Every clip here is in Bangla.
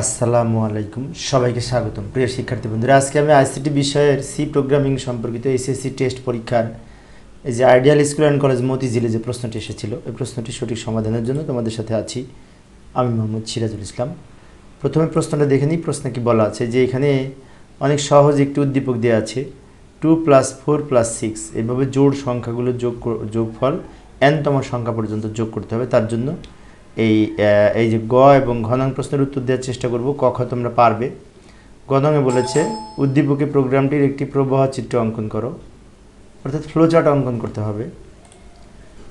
আসসালামু আলাইকুম। সবাইকে স্বাগতম। প্রিয় শিক্ষার্থী বন্ধুরা, আজকে আমি আইসিটি বিষয়ের সি প্রোগ্রামিং সম্পর্কিত এসএসসি টেস্ট পরীক্ষার এই যে আইডিয়াল স্কুল অ্যান্ড কলেজ মতিঝিলে যে প্রশ্নটি এসেছিল, এই প্রশ্নটি সঠিক সমাধানের জন্য তোমাদের সাথে আছি আমি মোহাম্মদ সিরাজুল ইসলাম। প্রথমে প্রশ্নটা দেখে নিই, প্রশ্নে কি বলা আছে যে এখানে অনেক সহজ একটি উদ্দীপক দেওয়া আছে, two plus four plus six এইভাবে জোড় সংখ্যাগুলো যোগ যোগফল এনতম সংখ্যা পর্যন্ত যোগ করতে হবে, তার জন্য এই এই যে গ এবং ঘনাং প্রশ্নের উত্তর দেওয়ার চেষ্টা করব, ক খ তোমরা পারবে। গণঙে বলেছে, উদ্দীপকে প্রোগ্রামটির একটি প্রবাহ চিত্র অঙ্কন করো। অর্থাৎ ফ্লোচার্ট অঙ্কন করতে হবে।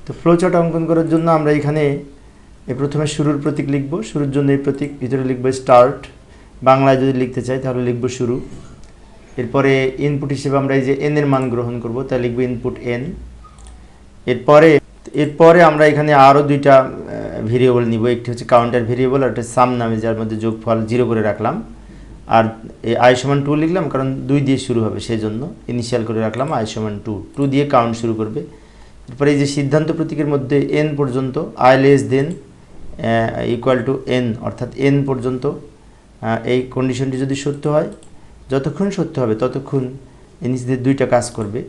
তো ফ্লোচার্ট অঙ্কন করার জন্য আমরা এখানে প্রথমে শুরুর প্রতীক লিখব। শুরুর জন্য এই প্রতীক, ভিতরে লিখব স্টার্ট বাংলায় যদি লিখতে চাই, তাহলে লিখব শুরু। এরপরে ইনপুট হিসেবে আমরা এই যে এন এর মান গ্রহণ করব তাই লিখব ইনপুট এন এরপরে এরপরে আমরা এখানে আরও দুইটা ভেরিয়েবল নিব, একটি হচ্ছে কাউন্টার ভেরিয়েবল আর একটা সাম নামে, যার মধ্যে যোগফল জিরো করে রাখলাম। আর এই আই সমান টু লিখলাম, কারণ দুই দিয়ে শুরু হবে সেই জন্য ইনিশিয়াল করে রাখলাম আই সমান টু টু দিয়ে কাউন্ট শুরু করবে। এরপরে এই যে সিদ্ধান্ত প্রতীকের মধ্যে এন পর্যন্ত I less than equal to N অর্থাৎ এন পর্যন্ত এই কন্ডিশনটি যদি সত্য হয়, যতক্ষণ সত্য হবে ততক্ষণ দিয়ে দুইটা কাজ করবে।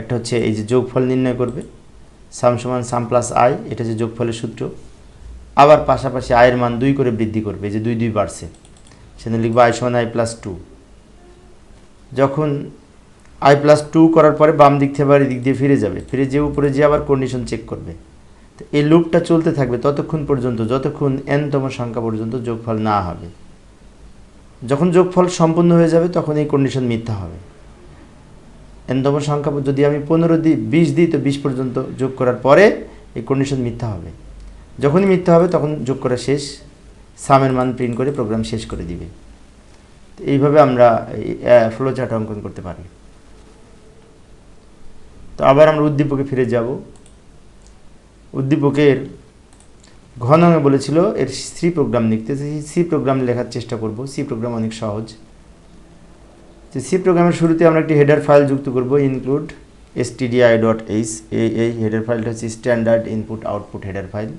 একটা হচ্ছে এই যে যোগফল নির্ণয় করবে সাম সমান সাম প্লাস আই এটা যে যোগফলের সূত্র। আবার পাশাপাশি আয়ের মান দুই করে বৃদ্ধি করবে যে দুই দুই বাড়ছে। সেখানে লিখব আই সমান আই প্লাস টু যখন আই প্লাস টু করার পরে বাম দিক থেকে আবার এদিক দিয়ে ফিরে যাবে। ফিরে যেয়ে উপরে যে আবার কন্ডিশন চেক করবে। তো এই লুপটা চলতে থাকবে ততক্ষণ পর্যন্ত, যতক্ষণ এনতম সংখ্যা পর্যন্ত যোগফল না হবে। যখন যোগফল সম্পূর্ণ হয়ে যাবে তখন এই কন্ডিশন মিথ্যা হবে। এনতম সংখ্যা যদি আমি পনেরো দিই, বিশ দিই, তো বিশ পর্যন্ত যোগ করার পরে এই কন্ডিশন মিথ্যা হবে। যখনই মিথ্যা হবে, তখন যোগ করা শেষ। সামের মান প্রিন্ট করে প্রোগ্রাম শেষ করে দিবে। এইভাবে আমরা ফ্লো চার্ট অঙ্কন করতে পারি। তো আবার আমরা উদ্দীপকে ফিরে যাব। উদ্দীপকের ঘন ঘনঙে বলেছিল, এর সি প্রোগ্রাম লিখতে। সি প্রোগ্রাম লেখার চেষ্টা করব। সি প্রোগ্রাম অনেক সহজ। তো সি প্রোগ্রামের শুরুতে আমরা একটি হেডার ফাইল যুক্ত করব ইনক্লুড এসটিডিআই ডট এইচ এই এই হেডার ফাইলটা হচ্ছে standard input output header file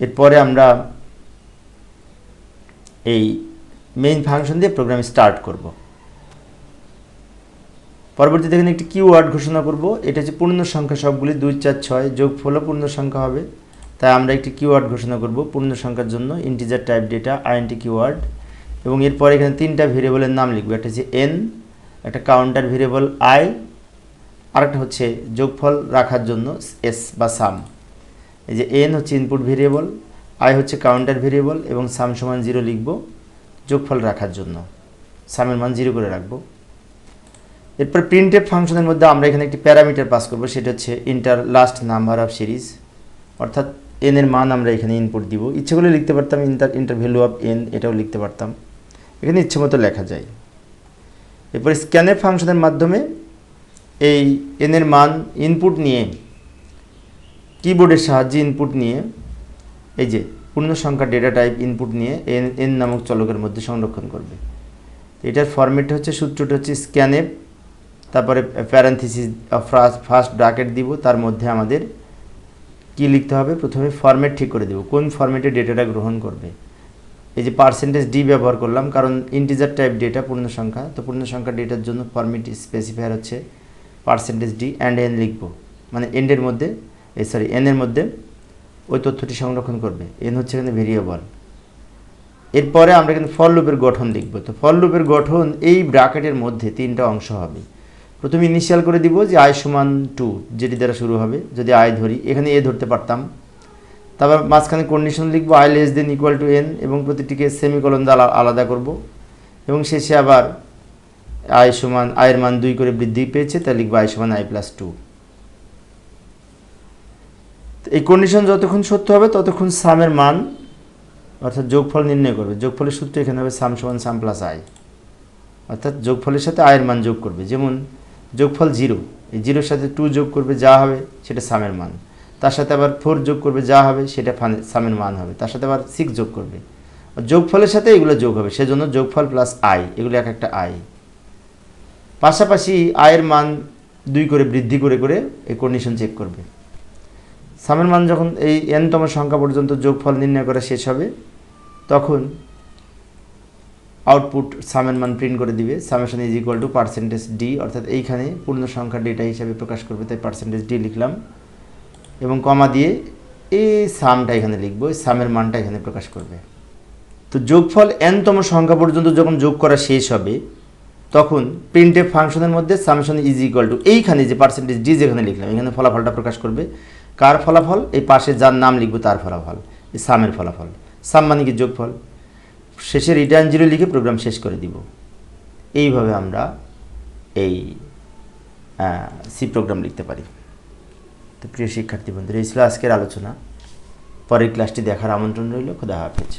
এরপরে আমরা এই মেইন ফাংশন দিয়ে প্রোগ্রাম স্টার্ট করব। পরবর্তীতে এখানে একটি কিওয়ার্ড ঘোষণা করব। এটা হচ্ছে পূর্ণ সংখ্যা সবগুলি দুই, চার, ছয় যোগফলও পূর্ণ সংখ্যা হবে। তাই আমরা একটি কিওয়ার্ড ঘোষণা করব পূর্ণ সংখ্যার জন্য integer type data INT keyword এবং এরপর এখানে তিনটা ভেরিয়েবলের নাম লিখব। একটা হচ্ছে এন একটা কাউন্টার ভেরিয়েবল আই আরেকটা হচ্ছে যোগফল রাখার জন্য এস বা সাম এই যে এন হচ্ছে ইনপুট ভেরিয়েবল আই হচ্ছে কাউন্টার ভেরিয়েবল এবং সাম সমান জিরো লিখব, যোগফল রাখার জন্য। সামের মান জিরো করে রাখব। এরপর প্রিন্টেড ফাংশনের মধ্যে আমরা এখানে একটি প্যারামিটার পাস করব, সেটা হচ্ছে enter last number of series অর্থাৎ এন এর মান আমরা এখানে ইনপুট দিব। ইচ্ছে করলে লিখতে পারতাম enter enter value of N এটাও লিখতে পারতাম। এখানে ইচ্ছে মতো লেখা যায়। এরপরে স্ক্যানের ফাংশনের মাধ্যমে এই এন এর মান ইনপুট নিয়ে কিবোর্ডের সাহায্যে ইনপুট নিয়ে, এই যে পূর্ণ সংখ্যা ডেটা টাইপ ইনপুট নিয়ে এন এন নামক চলকের মধ্যে সংরক্ষণ করবে। এটার ফরম্যাট হচ্ছে, সূত্রটা হচ্ছে স্ক্যানেপ তারপরে প্যারান্থিসিস ফার্স্ট ব্র্যাকেট দিব, তার মধ্যে আমাদের কি লিখতে হবে? প্রথমে ফরম্যাট ঠিক করে দেব, কোন ফরম্যাটে ডেটাটা গ্রহণ করবে। এই যে পার্সেন্টেজ ডি ব্যবহার করলাম, কারণ ইন্টিজার টাইপ ডেটা পূর্ণ সংখ্যা, তো পূর্ণ সংখ্যা ডেটার জন্য ফরম্যাট স্পেসিফায়ার হচ্ছে পার্সেন্টেজ ডি অ্যান্ড এন লিখব। মানে এন্ডের মধ্যে এই সরি এনের মধ্যে ওই তথ্যটি সংরক্ষণ করবে। এন হচ্ছে এখানে ভেরিয়েবল এরপরে আমরা কিন্তু ফল লুপের গঠন লিখব তো ফল লুপের গঠন এই ব্র্যাকেটের মধ্যে তিনটা অংশ হবে। প্রথমে ইনিশিয়াল করে দিব যে আয় সমান টু যেটি দ্বারা শুরু হবে। যদি আয় ধরি, এখানে এ ধরতে পারতাম। তারপর মাঝখানে কন্ডিশন লিখব I less than equal to N এবং প্রতিটিকে সেমিকলন দ্বারা আলাদা করব। এবং শেষে আবার আয় সমান আয়ের মান দুই করে বৃদ্ধি পেয়েছে, তাই লিখব আয় সমান আই প্লাস টু এই কন্ডিশন যতক্ষণ সত্য হবে, ততক্ষণ সামের মান, অর্থাৎ যোগফল নির্ণয় করবে। যোগফলের সূত্র এখানে হবে সাম সমান সাম প্লাস আই অর্থাৎ যোগফলের সাথে আয়ের মান যোগ করবে। যেমন যোগফল জিরো এই জিরোর সাথে টু যোগ করবে, যা হবে সেটা সামের মান। তার সাথে আবার ফোর যোগ করবে, যা হবে সেটা সামের মান হবে। তার সাথে আবার সিক্স যোগ করবে। যোগফলের সাথে এগুলো যোগ হবে, সেজন্য যোগফল প্লাস আই এগুলো এক একটা আই পাশাপাশি আয়ের মান দুই করে বৃদ্ধি করে করে এই কন্ডিশন চেক করবে। সামের মান যখন এই এনতম সংখ্যা পর্যন্ত যোগফল নির্ণয় করা শেষ হবে, তখন আউটপুট সামের মান প্রিন্ট করে দিবে। Summation is equal to percentage D অর্থাৎ এইখানে পূর্ণ সংখ্যা ডেটা হিসাবে প্রকাশ করবে, তাই পার্সেন্টেজ ডি লিখলাম। এবং কমা দিয়ে এই সামটা এখানে লিখব, এই সামের মানটা এখানে প্রকাশ করবে। তো যোগফল এনতম সংখ্যা পর্যন্ত যখন যোগ করা শেষ হবে, তখন প্রিন্টের ফাংশনের মধ্যে সামেশন ইজ ইকুয়াল টু এইখানে যে পার্সেন্টেজ ডি যেখানে লিখলাম, এখানে ফলাফলটা প্রকাশ করবে। কার ফলাফল? এই পাশে যার নাম লিখব তার ফলাফল। এই সামের ফলাফল। সাম মানে কি যোগফল? শেষে রিটার্ন জিরো লিখে প্রোগ্রাম শেষ করে দিব। এইভাবে আমরা এই সি প্রোগ্রাম লিখতে পারি। তো প্রিয় শিক্ষার্থী বন্ধুরা, এই ছিল আজকের আলোচনা। পরের ক্লাসটি দেখার আমন্ত্রণ রইল। খুদা হাফেজ।